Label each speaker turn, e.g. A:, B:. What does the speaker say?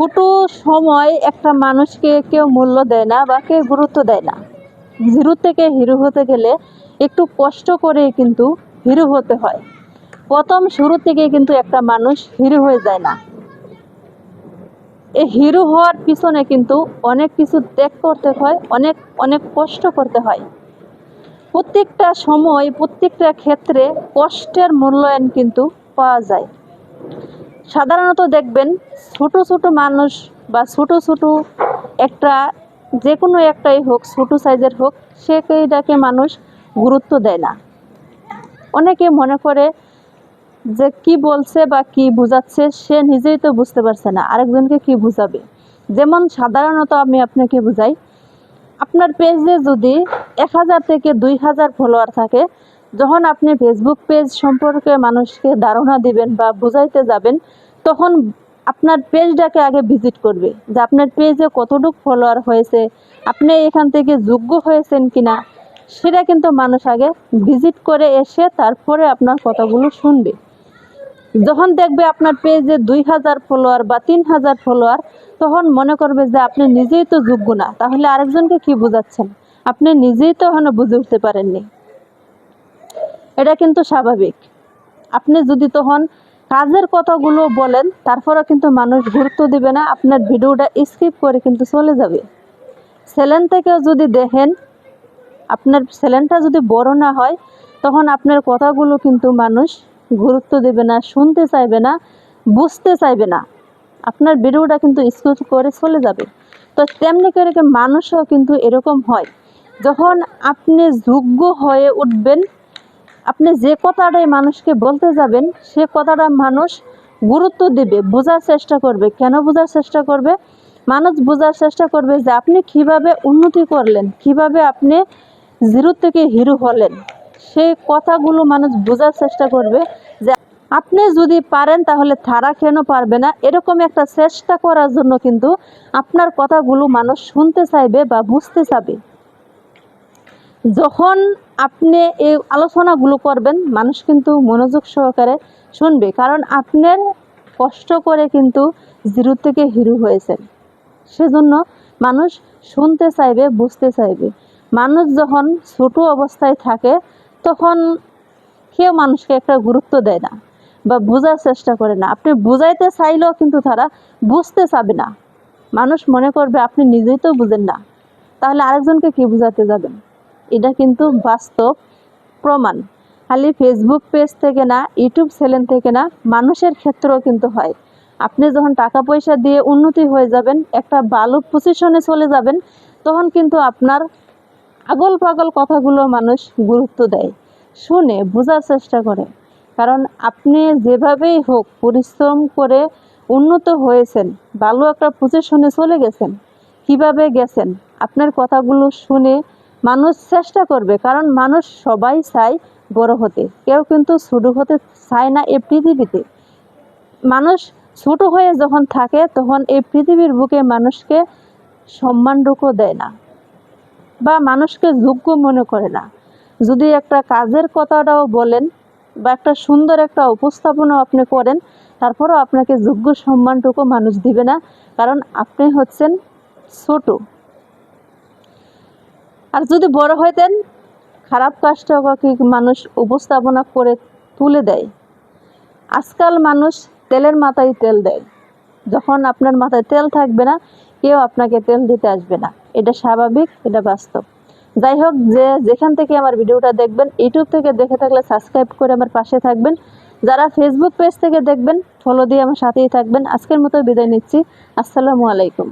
A: ছোট সময় একটা মানুষকে কেউ মূল্য দেয় না বা কেউ গুরুত্ব দেয় না। জিরো থেকে হিরো হতে গেলে একটু কষ্ট করে কিন্তু হিরো হতে হয়। প্রথম শুরু থেকে কিন্তু একটা মানুষ হিরো হয়ে যায় না। এই হিরো হওয়ার পিছনে কিন্তু অনেক কিছু ত্যাগ করতে হয়, অনেক অনেক কষ্ট করতে হয়। প্রত্যেকটা সময়, প্রত্যেকটা ক্ষেত্রে কষ্টের মূল্যায়ন কিন্তু পাওয়া যায়। সাধারণত দেখবেন ছোট ছোট মানুষ বা ছোট ছোট একটা, যে কোনো একটাই হোক, ছোট সাইজের হোক সেটাকে মানুষ গুরুত্ব দেয় না। অনেকে মনে করে যে কি বলছে বা কি বোঝাচ্ছে, সে নিজেই তো বুঝতে পারছে না, আরেকজনকে কি বুঝাবে? যেমন সাধারণত আমি আপনাকে বুঝাই, আপনার পেজে যদি এক হাজার থেকে দুই হাজার ফলোয়ার থাকে যখন আপনি ফেসবুক পেজ সম্পর্কে মানুষকে ধারণা দিবেন বা বুঝাইতে যাবেন, তখন আপনার পেজটাকে আগে ভিজিট করবে। যে আপনার পেজে কতটুকু ফলোয়ার হয়েছে, আপনি এখান থেকে যোগ্য হয়েছেন কিনা, সেটা কিন্তু মানুষ আগে ভিজিট করে এসে তারপরে আপনার কথাগুলো শুনবে। যখন দেখবে আপনার পেজে দুই হাজার ফলোয়ার বা তিন হাজার ফলোয়ার তখন মনে করবে যে আপনি নিজেই তো যোগ্য না। তাহলে আরেকজনকে কি বোঝাচ্ছেন? আপনি নিজেই তো এখনও বুঝে উঠতে পারেননি। এটা কিন্তু স্বাভাবিক। আপনি যদি তখন কাজের কথাগুলো বলেন তারপরে কিন্তু মানুষ গুরুত্ব দিবে না, আপনার ভিডিওটা স্কিপ করে কিন্তু চলে যাবে। সেলেন থেকেও যদি দেখেন, আপনার সেলেনটা যদি বড় না হয়, তখন আপনার কথাগুলো কিন্তু মানুষ গুরুত্ব দেবে না, শুনতে চাইবে না, বুঝতে চাইবে না। আপনার ভিডিওটা কিন্তু স্কিপ করে চলে যাবে। তো তেমনি করে মানুষও কিন্তু এরকম হয়। যখন আপনি যোগ্য হয়ে উঠবেন আপনি যে কথাটাই মানুষকে বলতে যাবেন, সে কথাটা মানুষ গুরুত্ব দিবে, বোঝার চেষ্টা করবে। কেন বোঝার চেষ্টা করবে? মানুষ বোঝার চেষ্টা করবে যে আপনি কীভাবে উন্নতি করলেন, কীভাবে আপনি জিরো থেকে হিরো হলেন। সেই কথাগুলো মানুষ বোঝার চেষ্টা করবে যে আপনি যদি পারেন তাহলে তারা কেন পারবে না? এরকম একটা চেষ্টা করার জন্য কিন্তু আপনার কথাগুলো মানুষ শুনতে চাইবে বা বুঝতে চাবে যখন আপনি এই আলোচনাগুলো করবেন, মানুষ কিন্তু মনোযোগ সহকারে শুনবে। কারণ আপনার কষ্ট করে কিন্তু জিরো থেকে হিরো হয়েছেন। সেজন্য মানুষ শুনতে চাইবে, বুঝতে চাইবে। মানুষ যখন ছোট অবস্থায় থাকে, তখন কেউ মানুষকে একটা গুরুত্ব দেয় না বা বোঝার চেষ্টা করে না। আপনি বুঝাইতে চাইলেও কিন্তু তারা বুঝতে চাবে না। মানুষ মনে করবে, আপনি নিজেই তো বুঝেন না। তাহলে আরেকজনকে কি বোঝাতে যাবেন? এটা কিন্তু বাস্তব প্রমাণ। খালি ফেসবুক পেজ থেকে না ইউটিউব চ্যানেল থেকে না, মানুষের ক্ষেত্রেও কিন্তু হয়। আপনি যখন টাকা পয়সা দিয়ে উন্নতি হয়ে যাবেন, একটা ভালো পজিশনে চলে যাবেন, তখন কিন্তু আপনার আগল পাগল কথাগুলো মানুষ গুরুত্ব দেয়, শুনে, বোঝার চেষ্টা করে। কারণ আপনি যেভাবেই হোক পরিশ্রম করে উন্নত হয়েছেন, ভালো একটা পজিশনে চলে গেছেন, কীভাবে গেছেন, আপনার কথাগুলো শুনে মানুষ চেষ্টা করবে, কারণ মানুষ সবাই চায় বড় হতে। কেউ কিন্তু ছোট হতে চায় না এই পৃথিবীতে। মানুষ ছোট হয়ে যখন থাকে, তখন এই পৃথিবীর বুকে মানুষকে সম্মানটুকু দেয় না বা মানুষকে যোগ্য মনে করে না। যদি একটা কাজের কথাটাও বলেন বা একটা সুন্দর একটা উপস্থাপনা আপনি করেন, তারপরও আপনাকে যোগ্য সম্মানটুকু মানুষ দিবে না। কারণ আপনি হচ্ছেন ছোট। আর যদি বড় হইতেন খারাপ কাজটাকে মানুষ উপস্থাপনা করে তুলে দেয়? আজকাল মানুষ তেলের মাথায় তেল দেয়। যখন আপনার মাথায় তেল থাকবে না, কেউ আপনাকে তেল দিতে আসবে না। এটা স্বাভাবিক, এটা বাস্তব। যাই হোক, যে যেখান থেকে আমার ভিডিওটা দেখবেন, ইউটিউব থেকে দেখে থাকলে সাবস্ক্রাইব করে আমার পাশে থাকবেন। যারা ফেসবুক পেজ থেকে দেখবেন ফলো দিয়ে আমার সাথেই থাকবেন। আজকের মতো বিদায় নিচ্ছি। আসসালামু আলাইকুম।